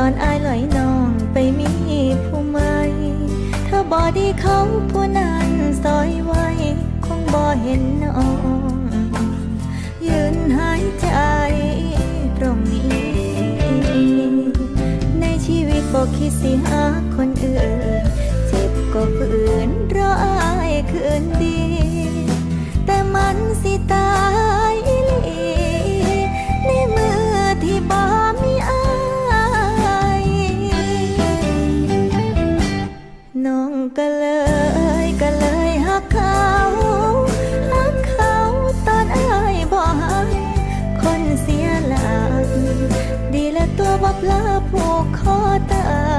ตอนอายลอยน้องไปมีผู้ใหม่เธอบอดีเขาผู้นั้นซอยไว้ คงบ่เห็นน้อง ยืนหายใจตรงนี้ ในชีวิตบอกคิดสิหาคนอื่น เจ็บก็ฝืนราอายคืนดี องก็เลยก็เลยหักเขาหักเขาตอนอายบ่หักคนเสียหลักดีและตัวบ่ปลาผูกคอตาย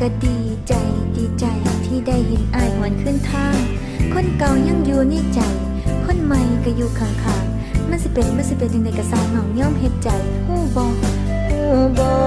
ก็ดีใจดีใจที่ได้เห็นอายหวนขึ้นทาง คนเก่ายังอยู่ในใจ คนใหม่ก็อยู่ข้างๆมันสิเป็นมันสิเป็นยังไงก็สร้างน้องย่อมเฮ็ดใจฮู้บ่ฮู้บ่